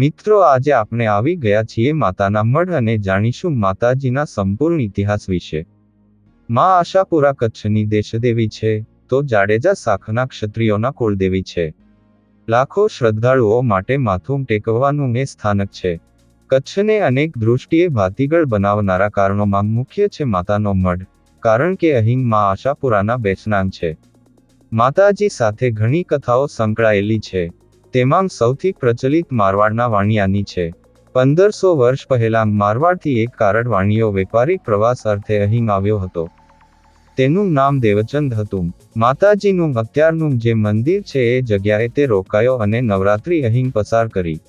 મિત્રો, આજે આપણે આવી ગયા છીએ માતાના મઢ અને જાણીશું માતાજીના સંપૂર્ણ ઇતિહાસ વિશે. માં આશાપુરા કચ્છની દેશદેવી છે, તો જાડેજા શાખના ક્ષત્રિયોના કુળદેવી છે. લાખો શ્રદ્ધાળુઓ માટે માથું ટેકવવાનું એ સ્થાનક છે. કચ્છને અનેક દૃષ્ટિએ ભાતીગળ બનાવનારા કારણોમાં મુખ્ય છે માતાનો મઢ, કારણ કે અહીં માં આશાપુરાના બેચનાંગ છે. માતાજી સાથે ઘણી કથાઓ સંકળાયેલી છે. તેમાં સૌથી પ્રચલિત મારવાડના વાણિયાની છે. પંદરસો વર્ષ પહેલાં મારવાડથી એક કારડ વાણિયો વેપારી પ્રવાસ અર્થે અહીં આવ્યો હતો. તેનું નામ દેવચંદ હતું. માતાજીનું અત્યારનું જે મંદિર છે એ જગ્યાએ તે રોકાયો અને નવરાત્રી અહીં પસાર કરી.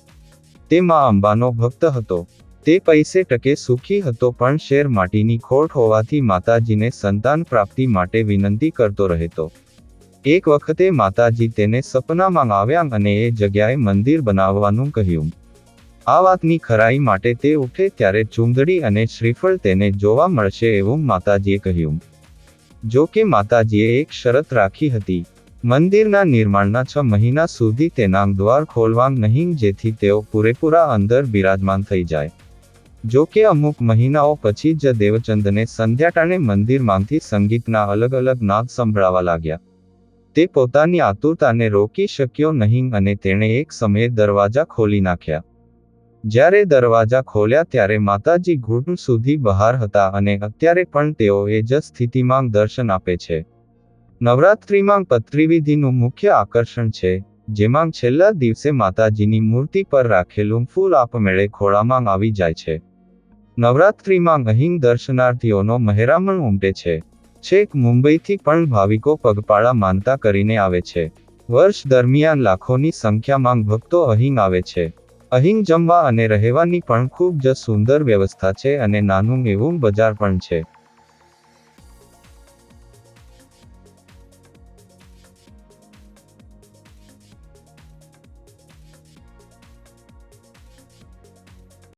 તે માં અંબાનો ભક્ત હતો. તે પૈસે ટકે સુખી હતો પણ શેર માટીની ખોટ હોવાથી માતાજીને સંતાન પ્રાપ્તિ માટે વિનંતી કરતો રહેતો. એક વખતે માતાજી તેને સપનામાં આવ્યા અને એ જગ્યાએ મંદિર બનાવવાનું કહ્યું. આ વાતની ખરાઈ માટે તે ઉઠે ત્યારે ચુંદડી અને શ્રીફળ તેને જોવા મળશે એવું માતાજીએ કહ્યું. જો કે માતાજીએ એક શરત રાખી હતી. મંદિરના નિર્માણના છ મહિના સુધી તેના દ્વાર ખોલવા નહીં જેથી તેઓ પૂરેપૂરા અંદર બિરાજમાન થઈ જાય. જો કે અમુક મહિનાઓ પછી જ દેવચંદને સંધ્યાટાણે મંદિરમાંથી સંગીતના અલગ અલગ નાદ સંભળાવા લાગ્યા. તે પોતાની આતુરતાને રોકી શક્યો નહીં અને તેણે એક સમયે દરવાજા ખોલી નાખ્યા. જ્યારે દરવાજા ખોલ્યા ત્યારે માતાજી ઘૂંટણ સુધી બહાર હતા અને અત્યારે પણ તેઓ એ જ સ્થિતિમાં દર્શન આપે છે. નવરાત્રિમાં પત્રીવિધિનું મુખ્ય આકર્ષણ છે, જેમાં છેલ્લા દિવસે માતાજીની મૂર્તિ પર રાખેલું ફૂલ આપમેળે ખોળામાં આવી જાય છે. નવરાત્રિમાં અહીં દર્શનાર્થીઓનો મહેરામણ ઉમટે છે. છેક મુંબઈથી પણ ભાવિકો પગપાળા માનતા કરીને આવે છે. વર્ષ દરમિયાન લાખોની સંખ્યામાં ભક્તો અહીં આવે છે. અહીં જમવા અને રહેવાની પણ ખૂબ જ સુંદર વ્યવસ્થા છે અને નાનું એવું બજાર પણ છે.